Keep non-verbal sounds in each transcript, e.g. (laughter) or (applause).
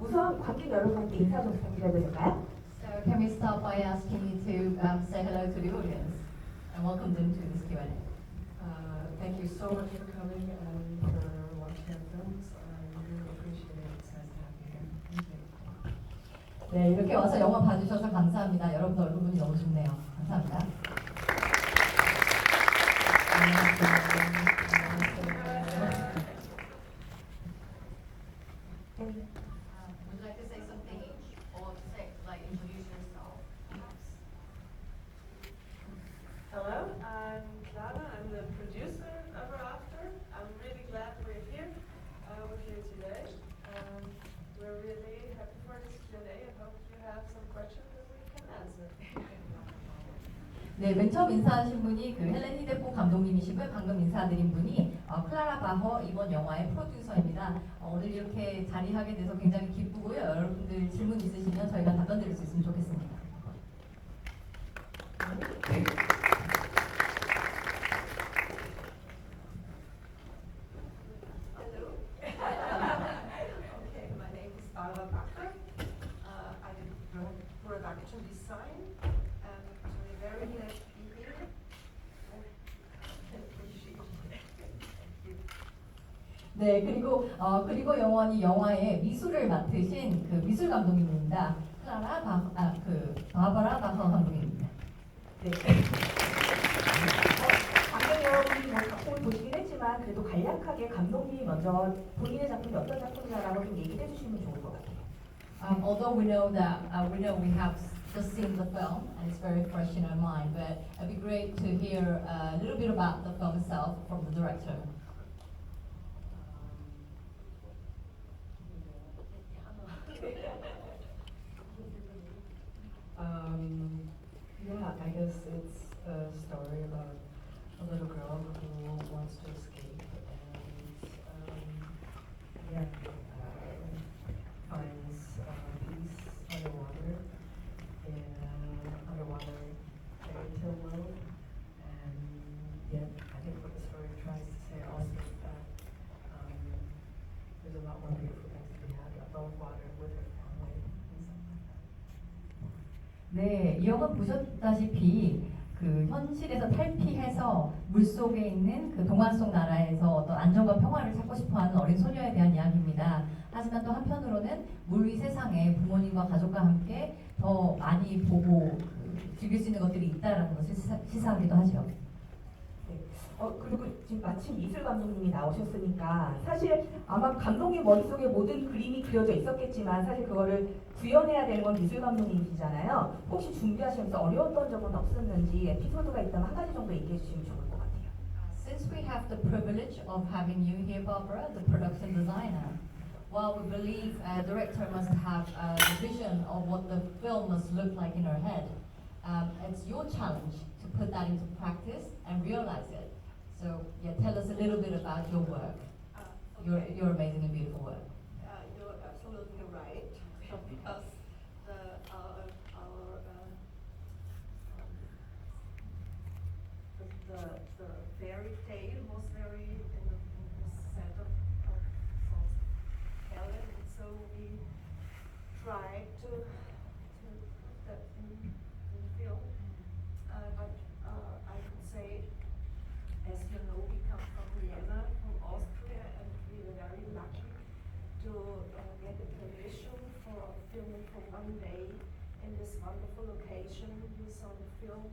우선 관객 여러분께 인사 좀 부탁드려도 될까요? So can we start by asking you to um, say hello to the audience and welcome them to this Q&A. Uh, thank you so much for coming and for watching our films. I really appreciate it. It's nice to have you here. Thank you. 네, 이렇게 와서 영화 봐주셔서 감사합니다. 여러분 얼굴 보니 너무 좋네요. 감사합니다. Would you like to say something or say, like, introduce yourself? 네, 맨 처음 인사하신 분이 그 헬렌 히데포 감독님이시고요. 방금 인사드린 분이 어, 클라라 바허 이번 영화의 프로듀서입니다. 어, 오늘 이렇게 자리하게 돼서 굉장히 기쁘고요. 여러분들 질문 있으시면 저희가 답변 드릴 수 있으면 좋겠습니다. (laughs) My name is Barbara Bacher. Uh, I did pro- production design, and we're very glad to be here. I appreciate it. 네, 그리고 어, 그리고 영원히 영화의 미술을 맡으신 그 미술 감독님입니다. 클라라 바, 아, 그 바바라 바허 감독님입니다. 네. 어, 관객 여러분이 뭐 작품을 보시긴 했지만 그래도 간략하게 감독님이 먼저 본인의 작품이 어떤 작품이냐라고 좀 얘기해 주시면 좋을 것 같아요. Um, although we know that uh, we know we have just seen the film and it's very fresh in our mind, but it'd be great to hear uh, a little bit about the film itself from the director. Yeah, I guess it's a story about a little girl who wants to escape and um, yeah, uh, finds uh, peace underwater in an underwater fairy tale world. And yet, I think what the story tries to say also is that um, there's a lot more beautiful things to be had above water with her 네, 이 영화 보셨다시피 그 현실에서 탈피해서 물 속에 있는 그 동화 속 나라에서 어떤 안정과 평화를 찾고 싶어하는 어린 소녀에 대한 이야기입니다. 하지만 또 한편으로는 물 위 세상에 부모님과 가족과 함께 더 많이 보고 그 즐길 수 있는 것들이 있다라는 것을 시사, 시사하기도 하죠. 네. 어 그리고 지금 마침 미술 감독님이 나오셨으니까 사실 아마 감독님 머릿속에 모든 그림이 그려져 있었겠지만 사실 그거를 구현해야 되는 건 미술 감독님이시잖아요. 혹시 준비하시면서 어려웠던 적은 없었는지 에피소드가 있다면 한 가지 정도 얘기해 주시면 좋을 것 같아요. Since we have the privilege of having you here, Barbara, the production designer, while we believe a director must have uh, the vision of what the film must look like in her head, um, it's your challenge to put that into practice and realize it. So, yeah, tell us a little bit about your work, Uh, your, okay. your amazing and beautiful work. Uh, you're absolutely right, because the, our, our, uh, um, the, the, the fairy tale was very in the, in the set of, of Helen, and so we tried to put that in, in the film. Uh, but, uh, I could say, as you know, we come from Vienna, from Austria, and we were very lucky to uh, get a permission for filming for one day in this wonderful location you saw the film.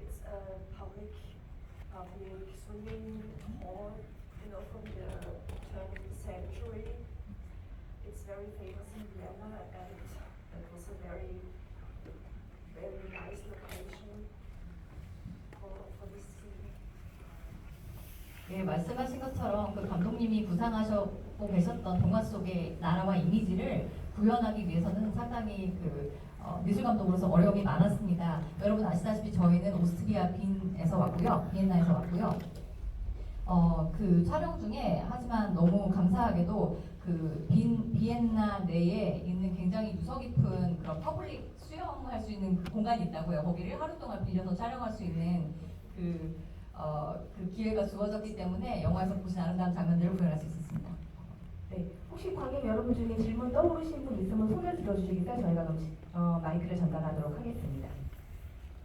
It's a public, public swimming hall, you know, from the turn of the century. It's very famous in Vienna, and it was a very, very nice location for, for this scene. 예, 말씀하신 것처럼 그 감독님이 구상하 셨고 계셨던 동화 속의 나라와 이미지를 구현하기 위해서는 상당히 그 어, 미술 감독으로서 어려움이 많았습니다. 여러분 아시다시피 저희는 오스트리아 빈에서 왔고요, 비엔나에서 왔고요. 어, 그 촬영 중에 하지만 너무 감사하게도 그 빈, 비엔나 내에 있는 굉장히 유서 깊은 그런 퍼블릭 수영할 수 있는 그 공간이 있다고요. 거기를 하루 동안 빌려서 촬영할 수 있는 그, 어, 그 기회가 주어졌기 때문에 영화에서 보신 아름다운 장면들을 구현할 수 있었습니다. 관객 여러분 중에 질문 떠오르신 분 있으면 손을 들어주시겠어요? 저희가 어, 마이크를 전달하도록 하겠습니다.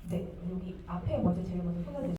네, 여기 앞에 먼저 제일 먼저 손을 들